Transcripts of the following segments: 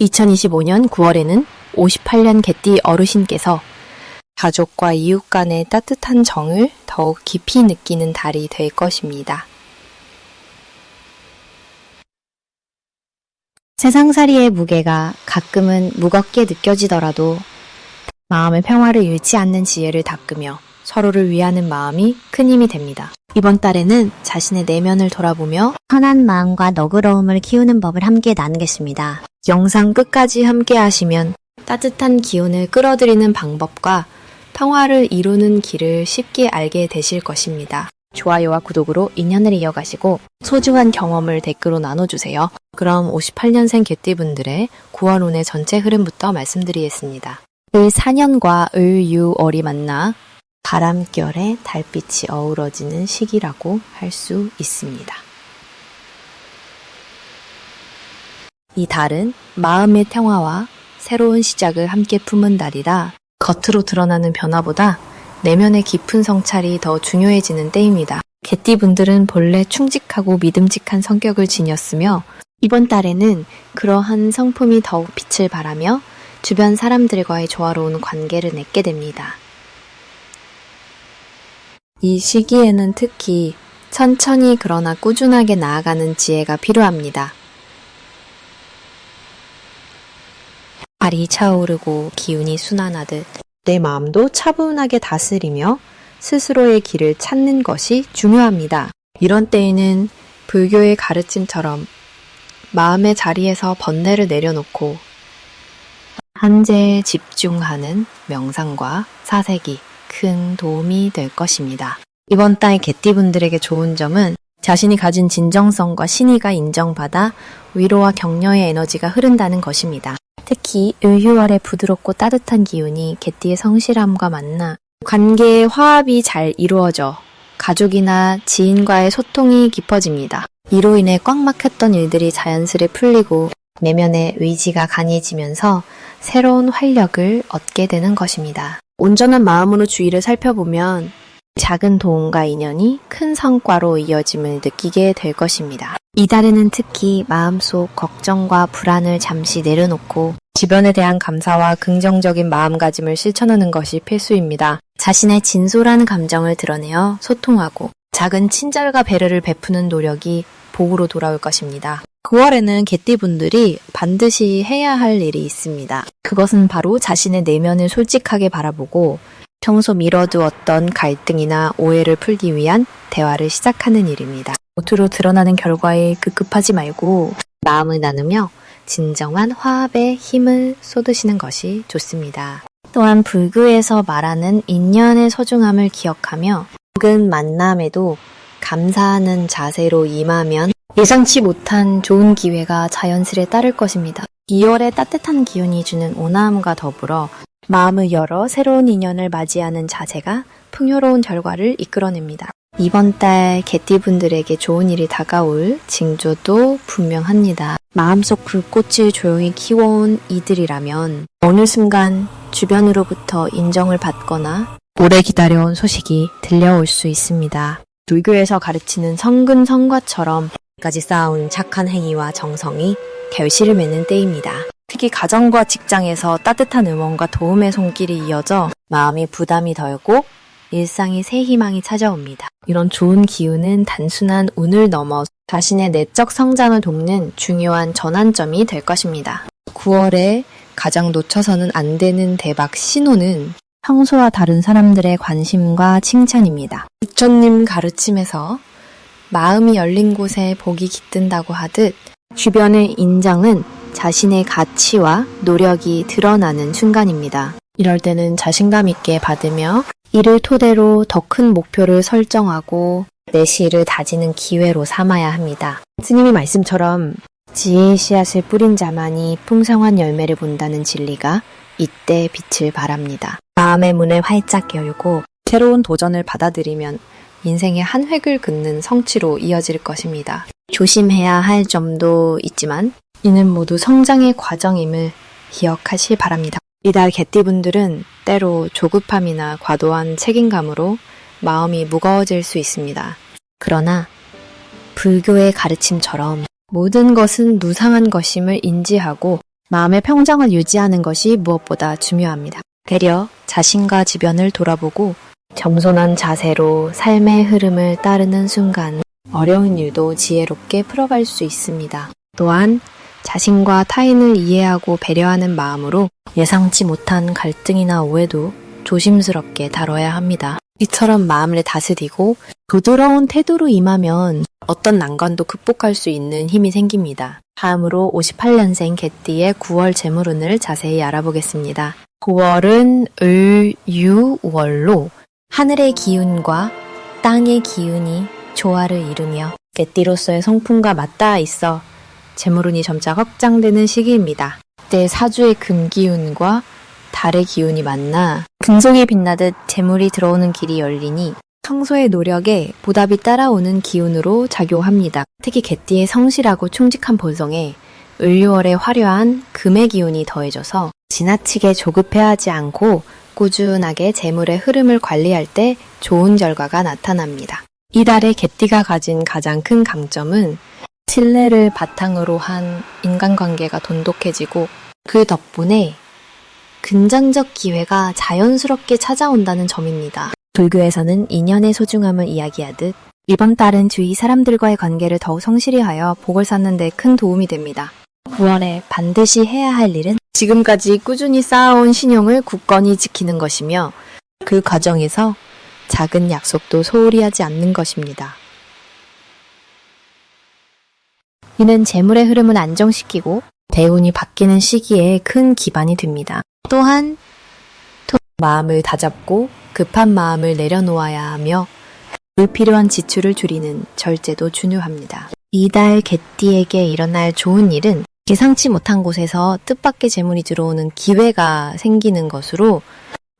2025년 9월에는 58년 개띠 어르신께서 가족과 이웃 간의 따뜻한 정을 더욱 깊이 느끼는 달이 될 것입니다. 세상살이의 무게가 가끔은 무겁게 느껴지더라도 마음의 평화를 잃지 않는 지혜를 닦으며 서로를 위하는 마음이 큰 힘이 됩니다. 이번 달에는 자신의 내면을 돌아보며 선한 마음과 너그러움을 키우는 법을 함께 나누겠습니다. 영상 끝까지 함께 하시면 따뜻한 기운을 끌어들이는 방법과 평화를 이루는 길을 쉽게 알게 되실 것입니다. 좋아요와 구독으로 인연을 이어가시고 소중한 경험을 댓글로 나눠주세요. 그럼 58년생 개띠분들의 9월 운의 전체 흐름부터 말씀드리겠습니다. 을 4년과 을 6월이 만나 바람결에 달빛이 어우러지는 시기라고 할 수 있습니다. 이 달은 마음의 평화와 새로운 시작을 함께 품은 달이라 겉으로 드러나는 변화보다 내면의 깊은 성찰이 더 중요해지는 때입니다. 개띠분들은 본래 충직하고 믿음직한 성격을 지녔으며 이번 달에는 그러한 성품이 더욱 빛을 발하며 주변 사람들과의 조화로운 관계를 맺게 됩니다. 이 시기에는 특히 천천히 그러나 꾸준하게 나아가는 지혜가 필요합니다. 발이 차오르고 기운이 순환하듯 내 마음도 차분하게 다스리며 스스로의 길을 찾는 것이 중요합니다. 이런 때에는 불교의 가르침처럼 마음의 자리에서 번뇌를 내려놓고 한재에 집중하는 명상과 사색이 큰 도움이 될 것입니다. 이번 달 개띠분들에게 좋은 점은 자신이 가진 진정성과 신의가 인정받아 위로와 격려의 에너지가 흐른다는 것입니다. 특히 을휴월의 부드럽고 따뜻한 기운이 개띠의 성실함과 만나 관계의 화합이 잘 이루어져 가족이나 지인과의 소통이 깊어집니다. 이로 인해 꽉 막혔던 일들이 자연스레 풀리고 내면의 의지가 강해지면서 새로운 활력을 얻게 되는 것입니다. 온전한 마음으로 주위를 살펴보면 작은 도움과 인연이 큰 성과로 이어짐을 느끼게 될 것입니다. 이달에는 특히 마음속 걱정과 불안을 잠시 내려놓고 주변에 대한 감사와 긍정적인 마음가짐을 실천하는 것이 필수입니다. 자신의 진솔한 감정을 드러내어 소통하고 작은 친절과 배려를 베푸는 노력이 복으로 돌아올 것입니다. 9월에는 개띠분들이 반드시 해야 할 일이 있습니다. 그것은 바로 자신의 내면을 솔직하게 바라보고 평소 미뤄두었던 갈등이나 오해를 풀기 위한 대화를 시작하는 일입니다. 겉으로 드러나는 결과에 급급하지 말고 마음을 나누며 진정한 화합에 힘을 쏟으시는 것이 좋습니다. 또한 불교에서 말하는 인연의 소중함을 기억하며 작은 만남에도 감사하는 자세로 임하면 예상치 못한 좋은 기회가 자연스레 따를 것입니다. 2월의 따뜻한 기운이 주는 온화함과 더불어 마음을 열어 새로운 인연을 맞이하는 자세가 풍요로운 결과를 이끌어냅니다. 이번 달 개띠분들에게 좋은 일이 다가올 징조도 분명합니다. 마음속 불꽃을 조용히 키워온 이들이라면 어느 순간 주변으로부터 인정을 받거나 오래 기다려온 소식이 들려올 수 있습니다. 불교에서 가르치는 성근 성과처럼 까지 쌓아온 착한 행위와 정성이 결실을 맺는 때입니다. 특히 가정과 직장에서 따뜻한 응원과 도움의 손길이 이어져 마음이 부담이 덜고 일상이 새 희망이 찾아옵니다. 이런 좋은 기운은 단순한 운을 넘어 자신의 내적 성장을 돕는 중요한 전환점이 될 것입니다. 9월에 가장 놓쳐서는 안 되는 대박 신호는 평소와 다른 사람들의 관심과 칭찬입니다. 부처님 가르침에서 마음이 열린 곳에 복이 깃든다고 하듯 주변의 인정은 자신의 가치와 노력이 드러나는 순간입니다. 이럴 때는 자신감 있게 받으며 이를 토대로 더 큰 목표를 설정하고 내실을 다지는 기회로 삼아야 합니다. 스님의 말씀처럼 지혜의 씨앗을 뿌린 자만이 풍성한 열매를 본다는 진리가 이때 빛을 발합니다. 마음의 문을 활짝 열고 새로운 도전을 받아들이면 인생의 한 획을 긋는 성취로 이어질 것입니다. 조심해야 할 점도 있지만 이는 모두 성장의 과정임을 기억하시 바랍니다. 이달 개띠분들은 때로 조급함이나 과도한 책임감으로 마음이 무거워질 수 있습니다. 그러나 불교의 가르침처럼 모든 것은 무상한 것임을 인지하고 마음의 평정을 유지하는 것이 무엇보다 중요합니다. 되려 자신과 주변을 돌아보고 겸손한 자세로 삶의 흐름을 따르는 순간 어려운 일도 지혜롭게 풀어갈 수 있습니다. 또한 자신과 타인을 이해하고 배려하는 마음으로 예상치 못한 갈등이나 오해도 조심스럽게 다뤄야 합니다. 이처럼 마음을 다스리고 부드러운 태도로 임하면 어떤 난관도 극복할 수 있는 힘이 생깁니다. 다음으로 58년생 개띠의 9월 재물운을 자세히 알아보겠습니다. 9월은 을 유 월로 하늘의 기운과 땅의 기운이 조화를 이루며 개띠로서의 성품과 맞닿아 있어 재물운이 점차 확장되는 시기입니다. 이때 사주의 금기운과 달의 기운이 만나 금속이 빛나듯 재물이 들어오는 길이 열리니 평소의 노력에 보답이 따라오는 기운으로 작용합니다. 특히 개띠의 성실하고 충직한 본성에 을유월의 화려한 금의 기운이 더해져서 지나치게 조급해하지 않고 꾸준하게 재물의 흐름을 관리할 때 좋은 결과가 나타납니다. 이달의 개띠가 가진 가장 큰 강점은 신뢰를 바탕으로 한 인간관계가 돈독해지고 그 덕분에 금전적 기회가 자연스럽게 찾아온다는 점입니다. 불교에서는 인연의 소중함을 이야기하듯 이번 달은 주위 사람들과의 관계를 더욱 성실히 하여 복을 쌓는 데 큰 도움이 됩니다. 9월에 반드시 해야 할 일은 지금까지 꾸준히 쌓아온 신용을 굳건히 지키는 것이며 그 과정에서 작은 약속도 소홀히 하지 않는 것입니다. 이는 재물의 흐름을 안정시키고 대운이 바뀌는 시기에 큰 기반이 됩니다. 또한 토- 마음을 다잡고 급한 마음을 내려놓아야 하며 불필요한 지출을 줄이는 절제도 중요합니다. 이달 개띠에게 일어날 좋은 일은 예상치 못한 곳에서 뜻밖의 재물이 들어오는 기회가 생기는 것으로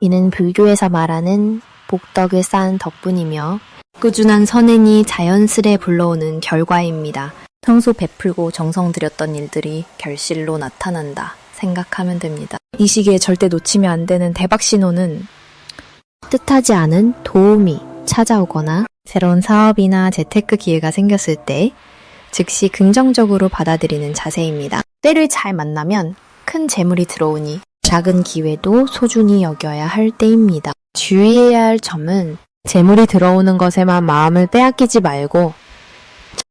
이는 불교에서 말하는 복덕을 쌓은 덕분이며 꾸준한 선행이 자연스레 불러오는 결과입니다. 평소 베풀고 정성 들였던 일들이 결실로 나타난다 생각하면 됩니다. 이 시기에 절대 놓치면 안 되는 대박 신호는 뜻하지 않은 도움이 찾아오거나 새로운 사업이나 재테크 기회가 생겼을 때 즉시 긍정적으로 받아들이는 자세입니다. 때를 잘 만나면 큰 재물이 들어오니 작은 기회도 소중히 여겨야 할 때입니다. 주의해야 할 점은 재물이 들어오는 것에만 마음을 빼앗기지 말고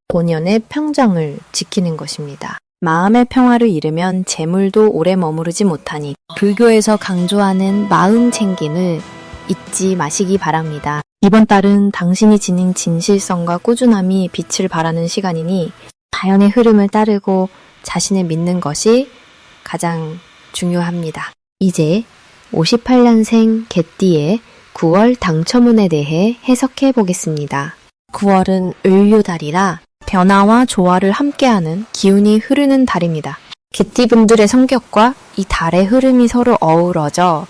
본연의 평정을 지키는 것입니다. 마음의 평화를 잃으면 재물도 오래 머무르지 못하니 불교에서 강조하는 마음 챙김을 잊지 마시기 바랍니다. 이번 달은 당신이 지닌 진실성과 꾸준함이 빛을 발하는 시간이니 자연의 흐름을 따르고 자신을 믿는 것이 가장 중요합니다. 이제 58년생 개띠의 9월 당첨운에 대해 해석해 보겠습니다. 9월은 을유달이라 변화와 조화를 함께하는 기운이 흐르는 달입니다. 개띠분들의 성격과 이 달의 흐름이 서로 어우러져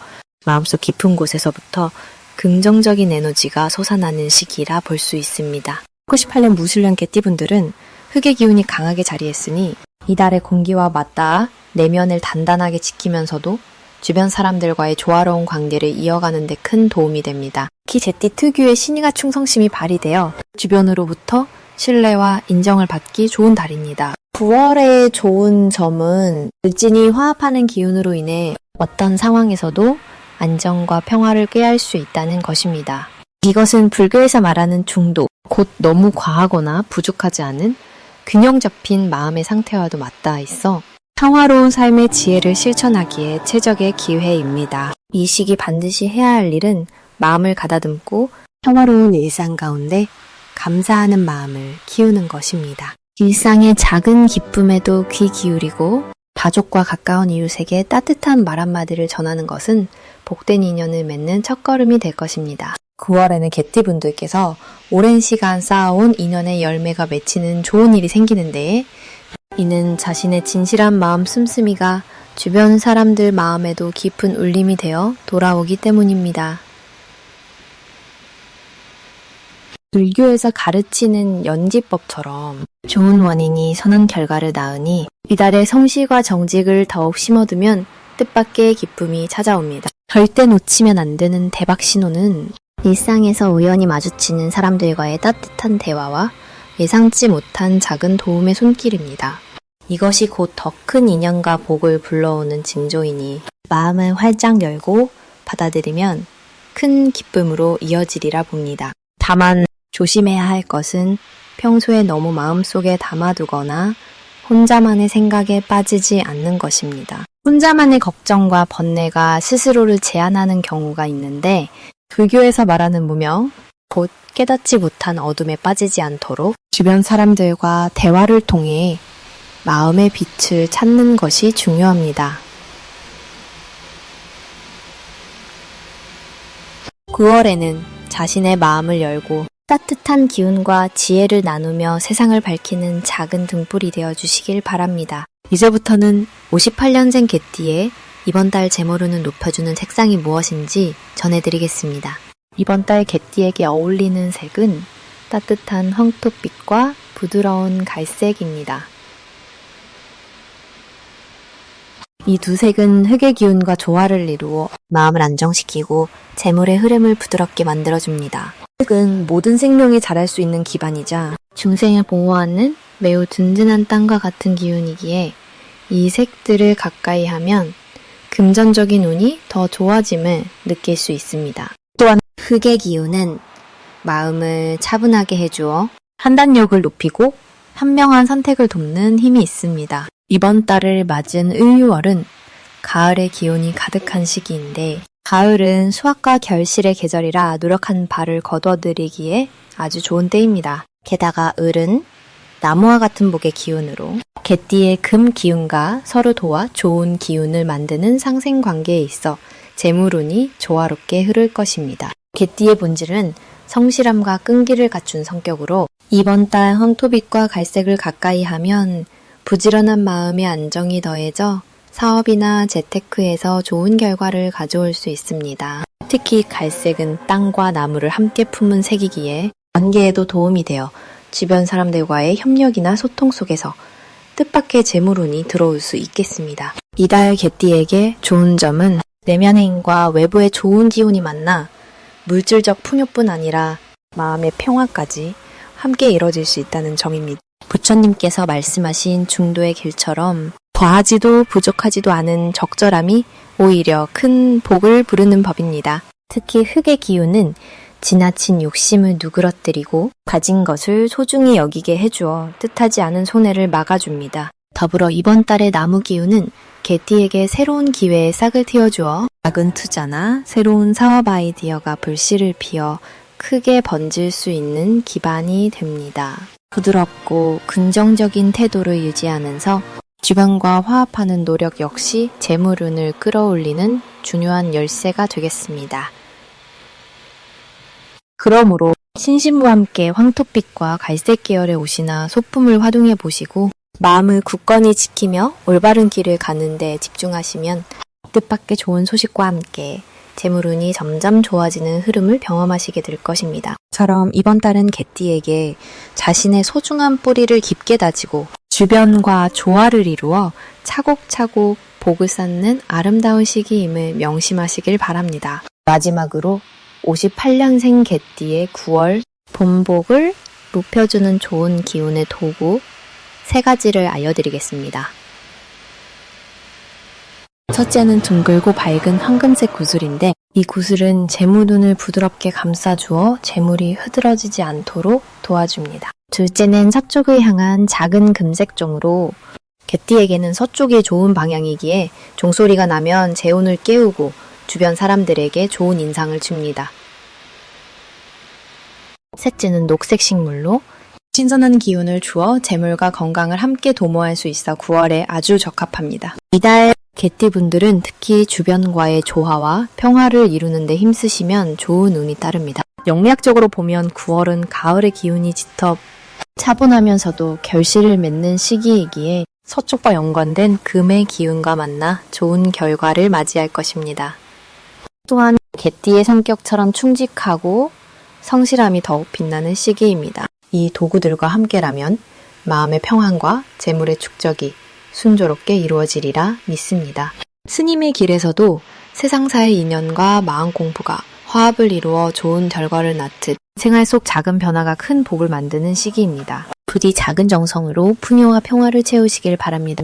마음속 깊은 곳에서부터 긍정적인 에너지가 솟아나는 시기라 볼 수 있습니다. 98년 무술년 개띠분들은 흙의 기운이 강하게 자리했으니 이달의 공기와 맞닿아 내면을 단단하게 지키면서도 주변 사람들과의 조화로운 관계를 이어가는 데 큰 도움이 됩니다. 특히 제띠 특유의 신의가 충성심이 발휘되어 주변으로부터 신뢰와 인정을 받기 좋은 달입니다. 9월의 좋은 점은 을진이 화합하는 기운으로 인해 어떤 상황에서도 안정과 평화를 꾀할 수 있다는 것입니다. 이것은 불교에서 말하는 중도, 곧 너무 과하거나 부족하지 않은 균형 잡힌 마음의 상태와도 맞닿아 있어 평화로운 삶의 지혜를 실천하기에 최적의 기회입니다. 이 시기 반드시 해야 할 일은 마음을 가다듬고 평화로운 일상 가운데 감사하는 마음을 키우는 것입니다. 일상의 작은 기쁨에도 귀 기울이고 가족과 가까운 이웃에게 따뜻한 말 한마디를 전하는 것은 복된 인연을 맺는 첫걸음이 될 것입니다. 9월에는 개띠분들께서 오랜 시간 쌓아온 인연의 열매가 맺히는 좋은 일이 생기는데 이는 자신의 진실한 마음 씀씀이가 주변 사람들 마음에도 깊은 울림이 되어 돌아오기 때문입니다. 불교에서 가르치는 연지법처럼 좋은 원인이 선한 결과를 낳으니 이달의 성실과 정직을 더욱 심어두면 뜻밖의 기쁨이 찾아옵니다. 절대 놓치면 안 되는 대박 신호는 일상에서 우연히 마주치는 사람들과의 따뜻한 대화와 예상치 못한 작은 도움의 손길입니다. 이것이 곧 더 큰 인연과 복을 불러오는 징조이니 마음을 활짝 열고 받아들이면 큰 기쁨으로 이어지리라 봅니다. 다만 조심해야 할 것은 평소에 너무 마음속에 담아두거나 혼자만의 생각에 빠지지 않는 것입니다. 혼자만의 걱정과 번뇌가 스스로를 제한하는 경우가 있는데 불교에서 말하는 무명, 곧 깨닫지 못한 어둠에 빠지지 않도록 주변 사람들과 대화를 통해 마음의 빛을 찾는 것이 중요합니다. 9월에는 자신의 마음을 열고 따뜻한 기운과 지혜를 나누며 세상을 밝히는 작은 등불이 되어 주시길 바랍니다. 이제부터는 58년생 개띠의 이번 달 제모르는 높여주는 색상이 무엇인지 전해드리겠습니다. 이번 달 개띠에게 어울리는 색은 따뜻한 황토빛과 부드러운 갈색입니다. 이 두 색은 흙의 기운과 조화를 이루어 마음을 안정시키고 재물의 흐름을 부드럽게 만들어줍니다. 흙은 모든 생명이 자랄 수 있는 기반이자 중생을 보호하는 매우 든든한 땅과 같은 기운이기에 이 색들을 가까이 하면 금전적인 운이 더 좋아짐을 느낄 수 있습니다. 또한 흙의 기운은 마음을 차분하게 해주어 판단력을 높이고 현명한 선택을 돕는 힘이 있습니다. 이번 달을 맞은 을유월은 가을의 기운이 가득한 시기인데 가을은 수확과 결실의 계절이라 노력한 바를 거둬들이기에 아주 좋은 때입니다. 게다가 을은 나무와 같은 복의 기운으로 개띠의 금 기운과 서로 도와 좋은 기운을 만드는 상생 관계에 있어 재물운이 조화롭게 흐를 것입니다. 개띠의 본질은 성실함과 끈기를 갖춘 성격으로 이번 달 황토빛과 갈색을 가까이 하면 부지런한 마음의 안정이 더해져 사업이나 재테크에서 좋은 결과를 가져올 수 있습니다. 특히 갈색은 땅과 나무를 함께 품은 색이기에 관계에도 도움이 되어 주변 사람들과의 협력이나 소통 속에서 뜻밖의 재물운이 들어올 수 있겠습니다. 이달 개띠에게 좋은 점은 내면의 힘과 외부의 좋은 기운이 만나 물질적 풍요뿐 아니라 마음의 평화까지 함께 이뤄질 수 있다는 점입니다. 부처님께서 말씀하신 중도의 길처럼 과하지도 부족하지도 않은 적절함이 오히려 큰 복을 부르는 법입니다. 특히 흙의 기운은 지나친 욕심을 누그러뜨리고 가진 것을 소중히 여기게 해주어 뜻하지 않은 손해를 막아줍니다. 더불어 이번 달의 나무 기운은 개띠에게 새로운 기회에 싹을 틔워주어 작은 투자나 새로운 사업 아이디어가 불씨를 피워 크게 번질 수 있는 기반이 됩니다. 부드럽고 긍정적인 태도를 유지하면서 주변과 화합하는 노력 역시 재물운을 끌어올리는 중요한 열쇠가 되겠습니다. 그러므로 신신부와 함께 황토빛과 갈색 계열의 옷이나 소품을 활용해 보시고 마음을 굳건히 지키며 올바른 길을 가는 데 집중하시면 뜻밖의 좋은 소식과 함께 재물운이 점점 좋아지는 흐름을 경험하시게 될 것입니다. 처럼 이번 달은 개띠에게 자신의 소중한 뿌리를 깊게 다지고 주변과 조화를 이루어 차곡차곡 복을 쌓는 아름다운 시기임을 명심하시길 바랍니다. 마지막으로 58년생 개띠의 9월 본복을 높여주는 좋은 기운의 도구 세 가지를 알려드리겠습니다. 첫째는 둥글고 밝은 황금색 구슬인데 이 구슬은 재물운을 부드럽게 감싸주어 재물이 흐드러지지 않도록 도와줍니다. 둘째는 서쪽을 향한 작은 금색 종으로 개띠에게는 서쪽이 좋은 방향이기에 종소리가 나면 재운을 깨우고 주변 사람들에게 좋은 인상을 줍니다. 셋째는 녹색 식물로 신선한 기운을 주어 재물과 건강을 함께 도모할 수 있어 9월에 아주 적합합니다. 이달 개띠분들은 특히 주변과의 조화와 평화를 이루는 데 힘쓰시면 좋은 운이 따릅니다. 영리학적으로 보면 9월은 가을의 기운이 짙어 차분하면서도 결실을 맺는 시기이기에 서쪽과 연관된 금의 기운과 만나 좋은 결과를 맞이할 것입니다. 또한 개띠의 성격처럼 충직하고 성실함이 더욱 빛나는 시기입니다. 이 도구들과 함께라면 마음의 평안과 재물의 축적이 순조롭게 이루어지리라 믿습니다. 스님의 길에서도 세상사의 인연과 마음 공부가 화합을 이루어 좋은 결과를 낳듯 생활 속 작은 변화가 큰 복을 만드는 시기입니다. 부디 작은 정성으로 풍요와 평화를 채우시길 바랍니다.